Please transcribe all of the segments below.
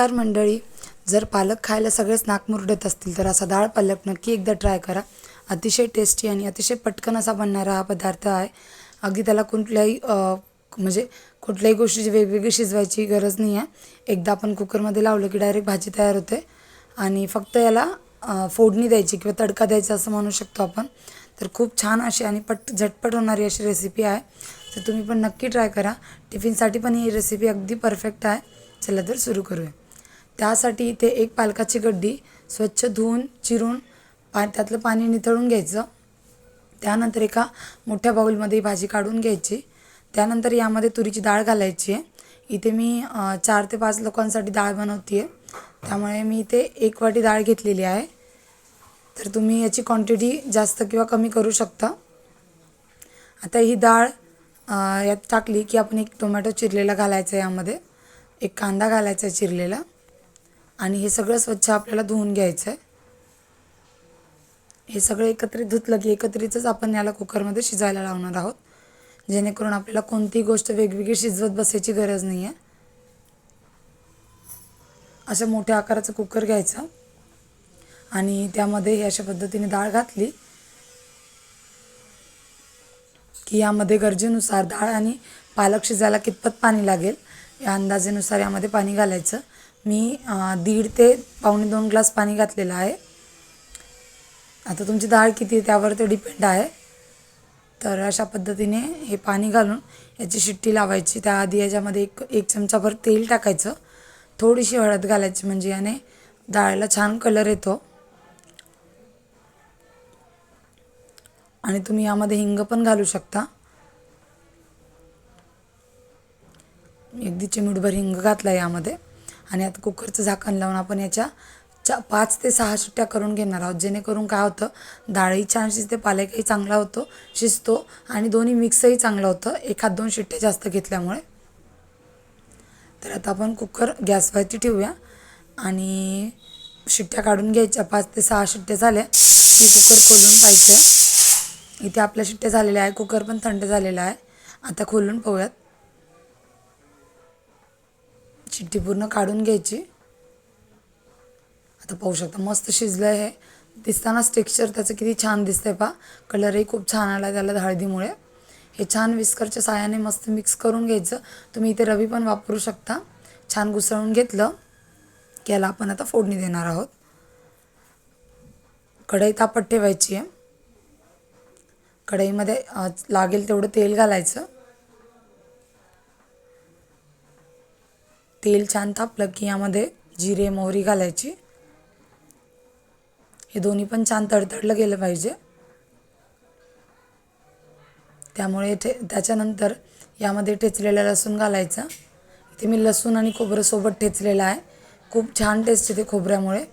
नमस्कार मंडळी. जर पालक खायला सगळेच नाक मुरडत असतील तर असा डाळ पालक नक्की एकदा ट्राय करा. अतिशय टेस्टी आणि अतिशय पटकन असा बनणारा हा पदार्थ आहे. अगदी त्याला कुठल्याही म्हणजे कुठल्याही गोष्टीची वेगवेगळी शिजवायची गरज नाही आहे. एकदा आपण कुकरमध्ये लावलं की डायरेक्ट भाजी तयार होते. आणि फक्त याला फोडणी द्यायची किंवा तडका द्यायचा असं म्हणू शकतो आपण. तर खूप छान अशी आणि पट झटपट होणारी अशी रेसिपी आहे. तर तुम्ही पण नक्की ट्राय करा. टिफिनसाठी पण ही रेसिपी अगदी परफेक्ट आहे. चला तर सुरू करूया. त्यासाठी इथे एक पालकाची गड्डी स्वच्छ धुवून चिरून पा त्यातलं पाणी निथळून घ्यायचं. त्यानंतर एका मोठ्या बाऊलमध्ये ही भाजी काढून घ्यायची. त्यानंतर यामध्ये तुरीची डाळ घालायची आहे. इथे मी चार ते पाच लोकांसाठी डाळ बनवते आहे त्यामुळे मी इथे एक वाटी डाळ घेतलेली आहे. तर तुम्ही याची क्वांटिटी जास्त किंवा कमी करू शकता. आता ही डाळ यात टाकली की आपण एक टोमॅटो चिरलेला घालायचा यामध्ये. एक कांदा घालायचा आहे चिरलेला. आणि हे सगळं स्वच्छ आपल्याला धुवून घ्यायचं आहे हे सगळं एकत्रित धुतलं की एकत्रितच आपण याला कुकरमध्ये शिजायला लावणार आहोत. जेणेकरून आपल्याला कोणतीही गोष्ट वेगवेगळी शिजवत बसायची गरज नाही आहे असं मोठ्या आकाराचं कुकर घ्यायचं. आणि त्यामध्ये अशा पद्धतीने डाळ घातली की यामध्ये गरजेनुसार डाळ आणि पालक शिजायला कितपत पाणी लागेल या अंदाजेनुसार यामध्ये पाणी घालायचं. मी दीड ते पावणे दोन ग्लास पाणी घातलेलं आहे. आता तुमची डाळ किती आहे त्यावर ते डिपेंड आहे. तर अशा पद्धतीने हे पाणी घालून याची शिट्टी लावायची. त्याआधी याच्यामध्ये एक एक चमचाभर तेल टाकायचं. थोडीशी हळद घालायची म्हणजे याने डाळीला छान कलर येतो. आणि तुम्ही यामध्ये हिंग पण घालू शकता. अगदी चिमूटभर हिंग घातला यामध्ये. आणि आता कुकरचं झाकण लावून आपण याच्या चा पाच ते सहा शिट्ट्या करून घेणार आहोत. जेणेकरून काय होतं डाळही छान शिजते पालकही चांगला होतो शिजतो आणि दोन्ही मिक्सही चांगलं होतं. एखाद दोन शिट्ट्या जास्त घेतल्यामुळे. तर आता आपण कुकर गॅसवरती ठेवूया आणि शिट्ट्या काढून घ्यायच्या. पाच ते सहा शिट्ट्या झाल्या. की कुकर खोलून पाहिजे इथे आपल्या शिट्ट्या झालेल्या आहे. कुकर पण थंड झालेला आहे. आता खोलून पाहूयात. शिट्टी पूर्ण काढून घ्यायची. आता पाहू शकता मस्त शिजलं आहे हे. दिसतानाच टेक्स्चर त्याचं किती छान दिसतंय पा कलरही खूप छान आला त्याला हळदीमुळे. हे छान विस्करच्या साह्याने मस्त मिक्स करून घ्यायचं. तुम्ही इथे रवी पण वापरू शकता. छान घुसळून घेतलं की याला आपण आता फोडणी देणार आहोत. कढई तापत ठेवायची आहे. कढईमध्ये लागेल तेवढं तेल घालायचं. तेल छान तापलं की यामध्ये जिरे मोहरी घालायची. हे दोन्ही पण छान तडतडलं गेलं पाहिजे. त्यामुळे ठे त्याच्यानंतर यामध्ये ठेचलेला लसूण घालायचा. इथे मी लसूण आणि खोबरं सोबत ठेचलेलं आहे. खूप छान टेस्ट येते खोबऱ्यामुळे.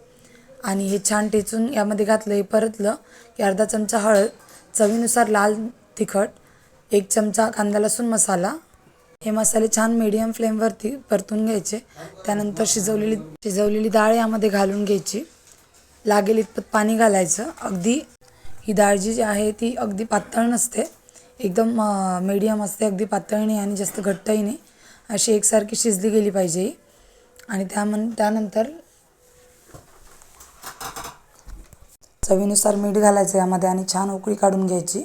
आणि हे छान ठेचून यामध्ये घातलं हे परतलं की अर्धा चमचा हळद चवीनुसार लाल तिखट एक चमचा कांदा लसूण मसाला हे मसाले छान मीडियम फ्लेमवरती परतून घ्यायचे. त्यानंतर शिजवलेली शिजवलेली डाळ यामध्ये घालून घ्यायची. लागेल इतपत पाणी घालायचं. अगदी ही डाळ जी आहे ती अगदी पातळ नसते. एकदम मीडियम असते अगदी पातळ नाही आणि जास्त घट्टही नाही. अशी एकसारखी शिजली गेली पाहिजे ही. आणि त्यामन त्यानंतर चवीनुसार मीठ घालायचं यामध्ये आणि छान उकळी काढून घ्यायची.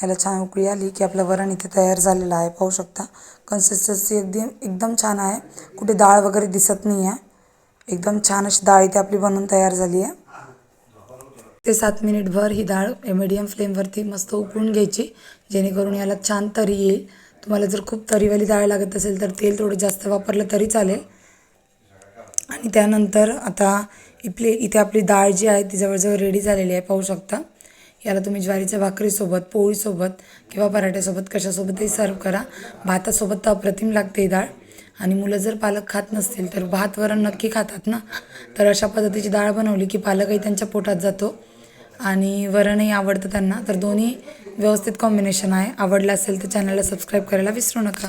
याला छान उकळी आली की आपलं वरण इथे तयार झालेलं आहे. पाहू शकता. कन्सिस्टन्सी अगदी एकदम छान आहे. कुठे डाळ वगैरे दिसत नाही आहे. एकदम छान अशी डाळ इथे आपली बनवून तयार झाली आहे. ते सात मिनिटभर ही डाळ मीडियम फ्लेमवरती मस्त उकळून घ्यायची. जेणेकरून याला छान तरी येईल. तुम्हाला जर खूप तरीवाली डाळ लागत असेल तर तेल थोडं जास्त वापरलं तरी चालेल. आणि त्यानंतर आता इथले इथे आपली डाळ जी आहे ती जवळजवळ रेडी झालेली आहे. पाहू शकता. याला तुम्ही ज्वारीच्या भाकरीसोबत पोळीसोबत किंवा पराठ्यासोबत कशासोबतही सर्व करा. भातासोबत तर अप्रतिम लागते ही डाळ. आणि मुलं जर पालक खात नसतील तर भात वरण नक्की खातात ना? तर अशा पद्धतीची डाळ बनवली की पालकही त्यांच्या पोटात जातो. आणि वरणही आवडतं त्यांना. तर दोन्ही व्यवस्थित कॉम्बिनेशन आहे. आवडलं असेल तर चॅनलला सबस्क्राईब करायला विसरू नका.